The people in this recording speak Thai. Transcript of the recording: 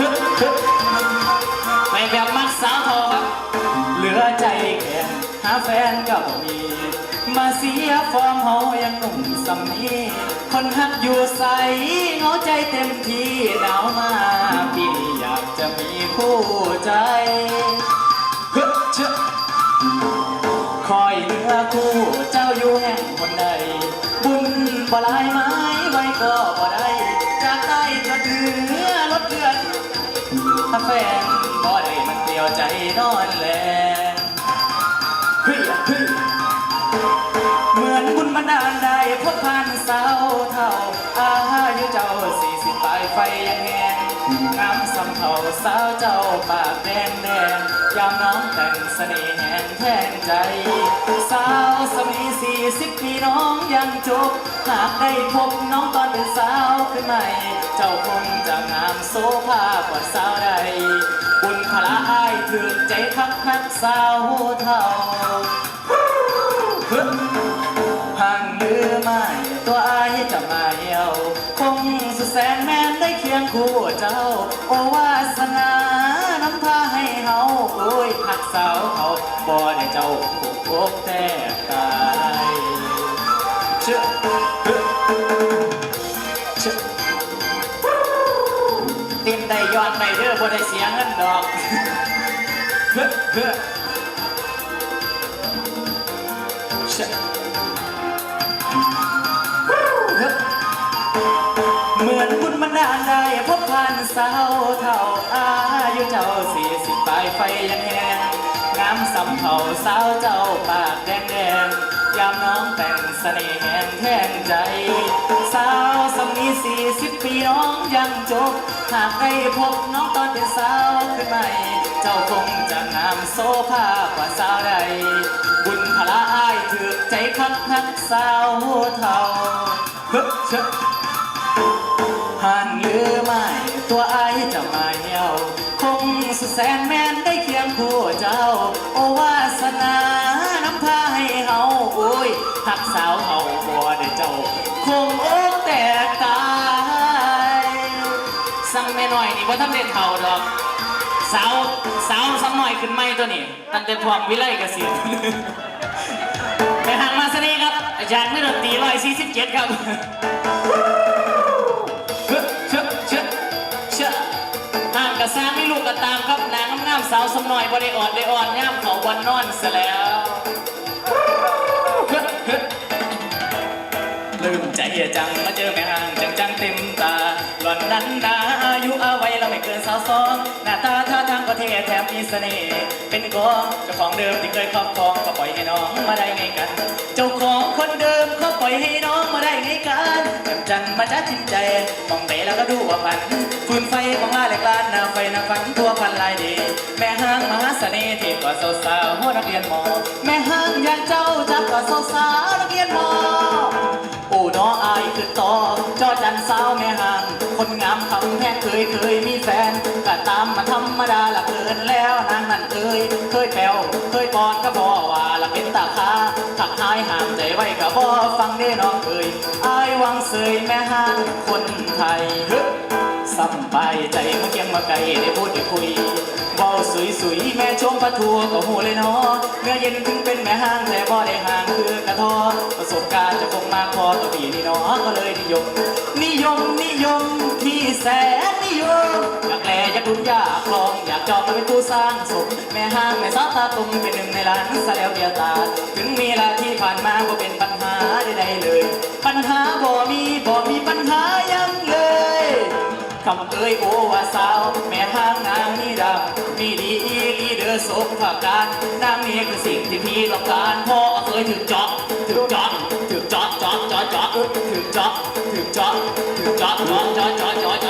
ชึบชึบไปแบบมักสาวทอครับ เหลือใจแค่หาแฟนก็บ่มี มาเสียฟอร์มเฮายังหนุ่มสำนีคนฮักอยู่ใสเหงาใจเต็มที่หนาวมาปีนี้อยากจะมีคู่ใจเฮ้ยเชื่อคอยเหลือคู่เจ้าอยู่แห่งคนใด บุญบ่ลายไม้ไว้ก็บ่ได้จากใต้จนเหนือ เดือนถ้าแฟนบ่ได้มันเดียวใจนอนแลงเฮ้ยเฮ้ยเหมือนบุญบันดาลได้พบผ่านสาวเท่า อายุเจ้าสี่สิบปลายไฟยังแหงงามสำเทาสาวเจ้าปากแดงแดงยามน้องแต่งเสน่ห์แหงแทงใจ สาวสมัยสี่สิบปีน้องยังจบ หากได้พบน้องตอนเป็นสาวขึ้นใหม่ เจ้าคงจะงามโซภากว่าสาวใดบุญพละอายถึงใจคักคักสาวเท่าฮึห่างหรือไม่ตัวอายจะมาเหี่ยว คงสุดแสนแม่นได้เคียงคู่เจ้า โอวาสนาน้ำพาให้เฮาโอ้ยหักสาวเขาบ่ได้เจ้าผูกแต่กาย ติมได้ยอดได้เด้อบ่ได้เสียเงินดอกเฮ้อเฮ้อเชะเฮ้อเหมือนบุญมันดาได้พบผ่านสาวเท่าอายุเจ้าสี่สิบปลายไฟยังแหงงามสำเท่าสาวเจ้าปากแดงแดงยามน้องแต่งเสน่ห์แห่งแทงใจ ยังจบ หากได้พบน้องตอนเป็นสาวขึ้นใหม่ เจ้าคงจะงามโซภากว่าสาวใด บุญพละอ้ายถือใจคักคักสาวเทาฮ้อเชอะห่างหรือไม่ตัวอ้ายจะมาเหี่ยว คงสุดแสนแมนได้เคียงคู่เจ้า โอวาสนาน้ำพาให้เฮาโอ้ยหักสาวเฮา ว่าท่านเด็ดเท่าดอกสาวสาวสักหน่อยขึ้นไม่ตัวนี้ตั้งแต่ทวงวิไลเกษียณไปหางมาสนีครับ อาจารย์ไม่ดนตรีร้อยสี่สิบเจ็ดครับเชื่อเชื่อเชื่อห่างกระซ้างไม่ลูกกระตามครับนางงามสาวสมหน่อยบ่ได้อ่อนได้อ่อนย่ามเขาวันนอนซะแล้วเฮ้ยเฮ้ยลืมใจจังมา นั้นนาอายุอาวัยเราไม่เกินสาวสองหน้าตาท่าทางก็เท่แถมมีเสน่ห์เป็นกองเจ้าของเดิมที่เคยครอบครองก็ปล่อยให้น้องมาได้ไงกัน เจ้าของคนเดิมเขาปล่อยให้น้องมาได้ไงกันแจ่มจันมาจ้าจิตใจมองเตะแล้วก็ดูว่าพันฟืนไฟมองล่าเหล็กลานหน้าไฟหน้าฝันทั่วพันลายดีแม่ห้างมหาเสน่ห์ที่กว่าสาวสาวๆนักเรียนหมอแม่ห้างอย่างเจ้าจักกว่าสาวสาว คือต่อจอจันสาวแม่ห่าง คนงามคำแพงเคยเคยมีแฟนก็ตามมาธรรมดาละเกินแล้วนางนั่นเอ้ยเคยแปวเคยปอนก็บอว่าละเป็นตาคาถักทายห่างใจไว้ก็บอฟังได้น้องเอ้ยอายวังเสยแม่ห่างคนไทยฮ้ยสำบายใจมาเคียงมาไกลได้พูดได้คุย เบาสุยสุยแม่ชมพระทัวก็หูเลยเนาะเมื่อเย็นถึงเป็นแม่ห้างแต่บ่ได้ห่างคือกระทอประสบการณ์จะคงมากพอตัวพี่นี่เนาะก็เลยนิยม นิยมนิยมที่แสนนิยมอยากแลอยากดุนอยากคลองอยากจอบมาเป็นผู้สร้างสุขแม่ห้างแม่สาตาตุ่มเป็นหนึ่งในล้านสะแล้วเดียตา ถึงมีลาที่ผ่านมาบ่เป็นปัญหาใดๆเลย ปัญหาบ่มีบ่มีปัญหายังเลยคำเอ่ยโอว่าสาว แม่ห้างนางนี่ดำมีดีอีลีเด ข้าการนางนี้คือสิ่งที่พี่ต้องการพ่อเคยถึงจ๊อกถึงจ๊อกถึงจ๊อกจ๊อกจ๊อกจ๊อกถึงจ๊อกถึงจ๊อกถึงจอกจ๊อกจ๊อกจ๊อกจอก